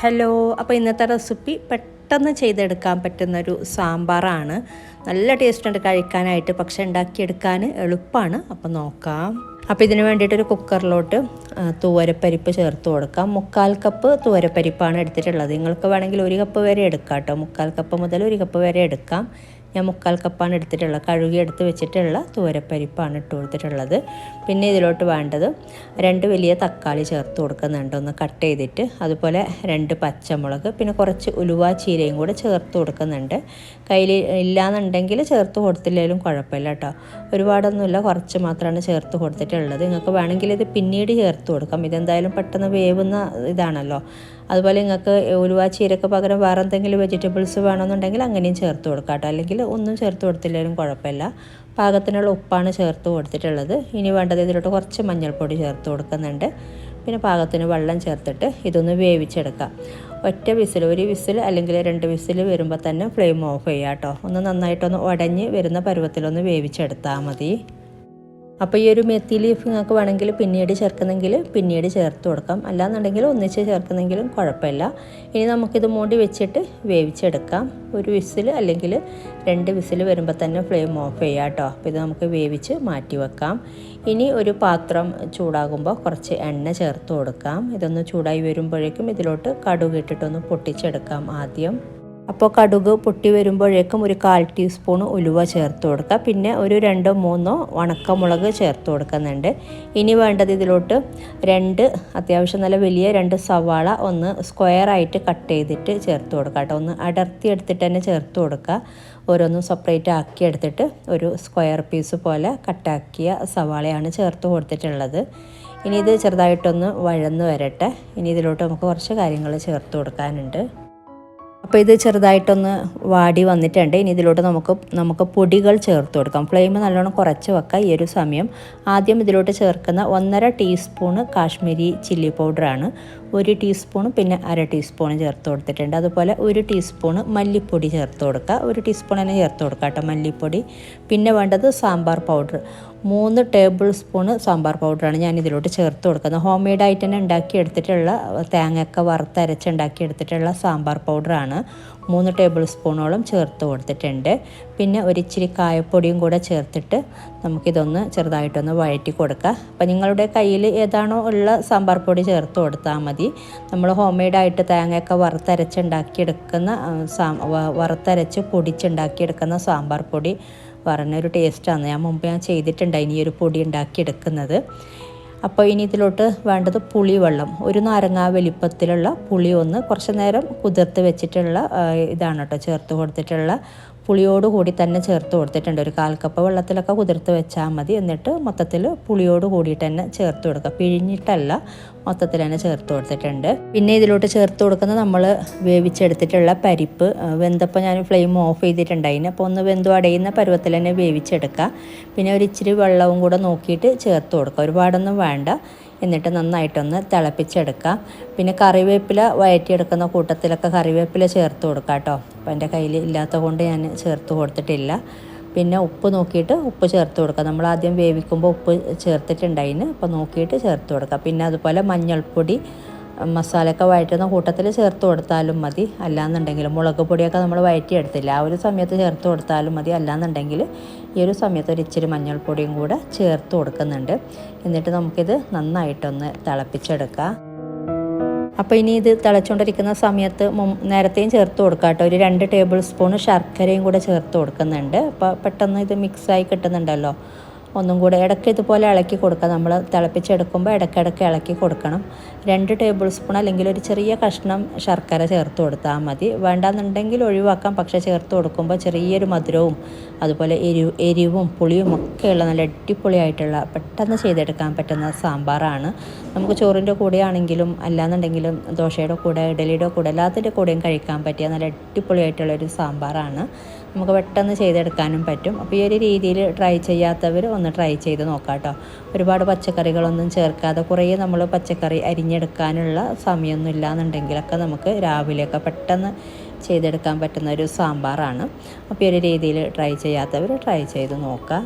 Hello അപ്പോൾ ഇന്നത്തെ recipe പെട്ടെന്ന് ചെയ്തെടുക്കാൻ പറ്റുന്നൊരു സാമ്പാറാണ്. നല്ല ടേസ്റ്റ് ഉണ്ട് കഴിക്കാനായിട്ട് പക്ഷെ ഉണ്ടാക്കിയെടുക്കാൻ എളുപ്പമാണ് അപ്പോൾ നോക്കാം. അപ്പോൾ ഇതിന് വേണ്ടിയിട്ടൊരു കുക്കറിലോട്ട് തൂവരപ്പരിപ്പ് ചേർത്ത് കൊടുക്കാം. മുക്കാൽ കപ്പ് തൂവരപ്പരിപ്പാണ് എടുത്തിട്ടുള്ളത്. നിങ്ങൾക്ക് വേണമെങ്കിൽ ഒരു കപ്പ് വരെ എടുക്കാം കേട്ടോ. മുക്കാൽ കപ്പ് മുതൽ ഒരു കപ്പ് വരെ എടുക്കാം. ഞാൻ മുക്കാൽ കപ്പാണ് എടുത്തിട്ടുള്ളത്. കഴുകി എടുത്ത് വെച്ചിട്ടുള്ള തുവരപ്പരിപ്പാണ് ഇട്ട് കൊടുത്തിട്ടുള്ളത്. പിന്നെ ഇതിലോട്ട് വേണ്ടത് രണ്ട് വലിയ തക്കാളി ചേർത്ത് കൊടുക്കുന്നുണ്ട്. ഒന്ന് കട്ട് ചെയ്തിട്ട് അതുപോലെ രണ്ട് പച്ചമുളക് പിന്നെ കുറച്ച് ഉലുവ ചീരയും കൂടെ ചേർത്ത് കൊടുക്കുന്നുണ്ട്. കയ്യിൽ ഇല്ലാന്നുണ്ടെങ്കിൽ ചേർത്ത് കൊടുത്തില്ലെങ്കിലും കുഴപ്പമില്ല കേട്ടോ. ഒരുപാടൊന്നുമില്ല കുറച്ച് മാത്രമാണ് ചേർത്ത് കൊടുത്തിട്ടുള്ളത്. നിങ്ങൾക്ക് വേണമെങ്കിൽ ഇത് പിന്നീട് ചേർത്ത് കൊടുക്കാം. ഇതെന്തായാലും പെട്ടെന്ന് വേവുന്ന ഇതാണല്ലോ. അതുപോലെ നിങ്ങൾക്ക് ഉലുവ ചീരക്ക് പകരം വേറെ എന്തെങ്കിലും വെജിറ്റബിൾസ് വേണമെന്നുണ്ടെങ്കിൽ അങ്ങനെയും ചേർത്ത് കൊടുക്കാം കേട്ടോ. അല്ലെങ്കിൽ ഒന്നും ചേർത്ത് കൊടുത്തില്ലെങ്കിലും കുഴപ്പമില്ല. പാകത്തിനുള്ള ഉപ്പാണ് ചേർത്ത് കൊടുത്തിട്ടുള്ളത്. ഇനി വേണ്ടത് ഇതിലോട്ട് കുറച്ച് മഞ്ഞൾപ്പൊടി ചേർത്ത് കൊടുക്കുന്നുണ്ട്. പിന്നെ പാകത്തിന് വെള്ളം ചേർത്തിട്ട് ഇതൊന്ന് വേവിച്ചെടുക്കാം. ഒറ്റ വിസിൽ ഒരു വിസിൽ അല്ലെങ്കിൽ രണ്ട് വിസിൽ വരുമ്പോൾ തന്നെ ഫ്ലെയിം ഓഫ് ചെയ്യാം കേട്ടോ. ഒന്ന് നന്നായിട്ടൊന്ന് ഉടഞ്ഞ് വരുന്ന പരുവത്തിലൊന്ന് വേവിച്ചെടുത്താൽ മതി. അപ്പോൾ ഈ ഒരു മെത്തി ലീഫ് നിങ്ങൾക്ക് വേണമെങ്കിൽ പിന്നീട് ചേർക്കുന്നെങ്കിൽ പിന്നീട് ചേർത്ത് കൊടുക്കാം. അല്ലാന്നുണ്ടെങ്കിൽ ഒന്നിച്ച് ചേർക്കുന്നെങ്കിലും കുഴപ്പമില്ല. ഇനി നമുക്കിത് മൂടി വെച്ചിട്ട് വേവിച്ചെടുക്കാം. ഒരു വിസിൽ അല്ലെങ്കിൽ രണ്ട് വിസിൽ വരുമ്പോൾ തന്നെ ഫ്ലെയിം ഓഫ് ചെയ്യാം കേട്ടോ. അപ്പോൾ ഇത് നമുക്ക് വേവിച്ച് മാറ്റി വെക്കാം. ഇനി ഒരു പാത്രം ചൂടാകുമ്പോൾ കുറച്ച് എണ്ണ ചേർത്ത് കൊടുക്കാം. ഇതൊന്ന് ചൂടായി വരുമ്പോഴേക്കും ഇതിലോട്ട് കടുക് ഇട്ടിട്ടൊന്ന് പൊട്ടിച്ചെടുക്കാം ആദ്യം. അപ്പോൾ കടുക് പൊട്ടി വരുമ്പോഴേക്കും ഒരു കാൽ ടീസ്പൂൺ ഉലുവ ചേർത്ത് കൊടുക്കുക. പിന്നെ ഒരു രണ്ടോ മൂന്നോ ഉണക്കമുളക് ചേർത്ത് കൊടുക്കുന്നുണ്ട്. ഇനി വേണ്ടത് ഇതിലോട്ട് രണ്ട് അത്യാവശ്യം നല്ല വലിയ രണ്ട് സവാള ഒന്ന് സ്ക്വയറായിട്ട് കട്ട് ചെയ്തിട്ട് ചേർത്ത് കൊടുക്കുക കേട്ടോ. ഒന്ന് അടർത്തി എടുത്തിട്ട് തന്നെ ചേർത്ത് കൊടുക്കുക. ഓരോന്നും സെപ്പറേറ്റ് ആക്കി എടുത്തിട്ട് ഒരു സ്ക്വയർ പീസ് പോലെ കട്ടാക്കിയ സവാളയാണ് ചേർത്ത് കൊടുത്തിട്ടുള്ളത്. ഇനി ഇത് ചെറുതായിട്ടൊന്ന് വഴന്ന് വരട്ടെ. ഇനി ഇതിലോട്ട് നമുക്ക് കുറച്ച് കാര്യങ്ങൾ ചേർത്ത് കൊടുക്കാനുണ്ട്. അപ്പോൾ ഇത് ചെറുതായിട്ടൊന്ന് വാടി വന്നിട്ടുണ്ട്. ഇനി ഇതിലോട്ട് നമുക്ക് നമുക്ക് പൊടികൾ ചേർത്ത് കൊടുക്കാം. ഫ്ലെയിം നല്ലോണം കുറച്ച് വെക്കാം ഈ ഒരു സമയം. ആദ്യം ഇതിലോട്ട് ചേർക്കുന്ന ഒന്നര ടീസ്പൂണ് കാശ്മീരി ചില്ലി പൗഡറാണ് ഒരു ടീസ്പൂണ് പിന്നെ അര ടീസ്പൂൺ ചേർത്ത് കൊടുത്തിട്ടുണ്ട്. അതുപോലെ ഒരു ടീസ്പൂണ് മല്ലിപ്പൊടി ചേർത്ത് കൊടുക്കുക. ഒരു ടീസ്പൂൺ തന്നെ ചേർത്ത് കൊടുക്കുക കേട്ടോ മല്ലിപ്പൊടി. പിന്നെ വേണ്ടത് സാമ്പാർ പൗഡർ മൂന്ന് ടേബിൾ സ്പൂൺ സാമ്പാർ പൗഡറാണ് ഞാൻ ഇതിലോട്ട് ചേർത്ത് കൊടുക്കുന്നത്. ഹോം മെയ്ഡ് ആയിട്ട് തന്നെ ഉണ്ടാക്കി എടുത്തിട്ടുള്ള തേങ്ങയൊക്കെ വറുത്തരച്ച് ഉണ്ടാക്കി എടുത്തിട്ടുള്ള സാമ്പാർ പൗഡറാണ് മൂന്ന് ടേബിൾ സ്പൂണോളം ചേർത്ത് കൊടുത്തിട്ടുണ്ട്. പിന്നെ ഒരിച്ചിരി കായപ്പൊടിയും കൂടെ ചേർത്തിട്ട് നമുക്കിതൊന്ന് ചെറുതായിട്ടൊന്ന് വഴറ്റി കൊടുക്കുക അപ്പോൾ നിങ്ങളുടെ കയ്യിൽ ഏതാണോ ഉള്ള സാമ്പാർ പൊടി ചേർത്ത് കൊടുത്താൽ മതി. നമ്മൾ ഹോം മെയ്ഡായിട്ട് തേങ്ങയൊക്കെ വറുത്തരച്ചുണ്ടാക്കിയെടുക്കുന്ന സാ വറുത്തരച്ച് പൊടിച്ചുണ്ടാക്കിയെടുക്കുന്ന സാമ്പാർ പൊടി പറഞ്ഞൊരു ടേസ്റ്റാണ്. ഞാൻ മുമ്പ് ഞാൻ ചെയ്തിട്ടുണ്ട് ഇനി ഒരു പൊടി ഉണ്ടാക്കിയെടുക്കുന്നത്. അപ്പോൾ ഇനി ഇതിലോട്ട് വേണ്ടത് പുളിവെള്ളം. ഒരു നാരങ്ങ വലിപ്പത്തിലുള്ള പുളി ഒന്ന് കുറച്ച് നേരം കുതിർത്ത് വെച്ചിട്ടുള്ള ഇതാണ് കേട്ടോ ചേർത്ത് കൊടുത്തിട്ടുള്ള പുളിയോട് കൂടി തന്നെ ചേർത്ത് കൊടുത്തിട്ടുണ്ട്. ഒരു കാൽ കപ്പ് വെള്ളത്തിലൊക്കെ കുതിർത്ത് വെച്ചാൽ മതി. എന്നിട്ട് മൊത്തത്തിൽ പുളിയോട് കൂടിയിട്ട് തന്നെ ചേർത്ത് കൊടുക്കുക. പിഴിഞ്ഞിട്ടല്ല മൊത്തത്തിൽ തന്നെ ചേർത്ത് കൊടുത്തിട്ടുണ്ട്. പിന്നെ ഇതിലോട്ട് ചേർത്ത് കൊടുക്കുന്ന നമ്മൾ വേവിച്ചെടുത്തിട്ടുള്ള പരിപ്പ്. വെന്തപ്പം വെന്തപ്പോൾ ഞാൻ ഫ്ലെയിം ഓഫ് ചെയ്തിട്ടുണ്ടായിന് അപ്പോൾ ഒന്ന് വെന്തു അടയുന്ന പരുവത്തിൽ തന്നെ വേവിച്ചെടുക്കുക. പിന്നെ ഒരു ഇച്ചിരി വെള്ളവും കൂടെ നോക്കിയിട്ട് ചേർത്ത് കൊടുക്കുക. ഒരുപാടൊന്നും വേണ്ട. എന്നിട്ട് നന്നായിട്ടൊന്ന് തിളപ്പിച്ചെടുക്കുക പിന്നെ കറിവേപ്പില വയറ്റിയെടുക്കുന്ന കൂട്ടത്തിലൊക്കെ കറിവേപ്പില ചേർത്ത് കൊടുക്കുക കേട്ടോ. അപ്പോൾ എന്റെ കയ്യിൽ ഇല്ലാത്ത കൊണ്ട് ഞാൻ ചേർത്ത് കൊടുത്തിട്ടില്ല. പിന്നെ ഉപ്പ് നോക്കിയിട്ട് ഉപ്പ് ചേർത്ത് കൊടുക്കുക നമ്മൾ ആദ്യം വേവിക്കുമ്പോൾ ഉപ്പ് ചേർത്തിട്ടുണ്ടായിന്. അപ്പോൾ നോക്കിയിട്ട് ചേർത്ത് കൊടുക്കുക പിന്നെ അതുപോലെ മഞ്ഞൾപ്പൊടി മസാലയൊക്കെ വഴറ്റുന്ന കൂട്ടത്തിൽ ചേർത്ത് കൊടുത്താലും മതി. അല്ലാന്നുണ്ടെങ്കിൽ മുളക് പൊടിയൊക്കെ നമ്മൾ വഴറ്റിയെടുത്തില്ല. ആ ഒരു സമയത്ത് ചേർത്ത് കൊടുത്താലും മതി. അല്ലാന്നുണ്ടെങ്കിൽ ഈ ഒരു സമയത്ത് ഒരു ഇച്ചിരി മഞ്ഞൾപ്പൊടിയും കൂടെ ചേർത്ത് കൊടുക്കുന്നുണ്ട്. എന്നിട്ട് നമുക്കിത് നന്നായിട്ടൊന്ന് തിളപ്പിച്ചെടുക്കാം. അപ്പോൾ ഇനി ഇത് തിളച്ചുകൊണ്ടിരിക്കുന്ന സമയത്ത് നേരത്തെയും ചേർത്ത് കൊടുക്കാം കേട്ടോ. ഒരു രണ്ട് ടേബിൾ സ്പൂൺ ശർക്കരയും കൂടെ ചേർത്ത് കൊടുക്കുന്നുണ്ട്. അപ്പോൾ പെട്ടെന്ന് ഇത് മിക്സായി കിട്ടുന്നുണ്ടല്ലോ. ഒന്നും കൂടെ ഇടയ്ക്ക് ഇതുപോലെ ഇളക്കി കൊടുക്കുക നമ്മൾ തിളപ്പിച്ചെടുക്കുമ്പോൾ ഇടയ്ക്കിടയ്ക്ക് ഇളക്കി കൊടുക്കണം. രണ്ട് ടേബിൾ സ്പൂൺ അല്ലെങ്കിൽ ഒരു ചെറിയ കഷ്ണം ശർക്കര ചേർത്ത് കൊടുത്താൽ മതി. വേണ്ടാന്നുണ്ടെങ്കിൽ ഒഴിവാക്കാം. പക്ഷേ ചേർത്ത് കൊടുക്കുമ്പോൾ ചെറിയൊരു മധുരവും അതുപോലെ എരിവ് എരിവും പുളിയും ഒക്കെയുള്ള നല്ല അടിപൊളിയായിട്ടുള്ള പെട്ടെന്ന് ചെയ്തെടുക്കാൻ പറ്റുന്ന സാമ്പാറാണ്. നമുക്ക് ചോറിന്റെ കൂടെയാണെങ്കിലും അല്ലാന്നുണ്ടെങ്കിലും ദോശയുടെ കൂടെ ഇഡലിയുടെ കൂടെ എല്ലാത്തിന്റെ കൂടെയും കഴിക്കാൻ പറ്റിയ നല്ല അടിപൊളിയായിട്ടുള്ളൊരു സാമ്പാറാണ്. നമുക്ക് പെട്ടെന്ന് ചെയ്തെടുക്കാനും പറ്റും. അപ്പോൾ ഈ ഒരു രീതിയിൽ ട്രൈ ചെയ്യാത്തവർ ഒന്ന് ട്രൈ ചെയ്ത് നോക്കാം കേട്ടോ ഒരുപാട് പച്ചക്കറികളൊന്നും ചേർക്കാതെ കുറേ നമ്മൾ പച്ചക്കറി അരിഞ്ഞെടുക്കാനുള്ള സമയമൊന്നും ഇല്ലാന്നുണ്ടെങ്കിലൊക്കെ നമുക്ക് രാവിലെയൊക്കെ പെട്ടെന്ന് ചെയ്തെടുക്കാൻ പറ്റുന്ന ഒരു സാമ്പാറാണ്. അപ്പോൾ ഈ ഒരു രീതിയിൽ ട്രൈ ചെയ്യാത്തവർ ട്രൈ ചെയ്ത് നോക്കുക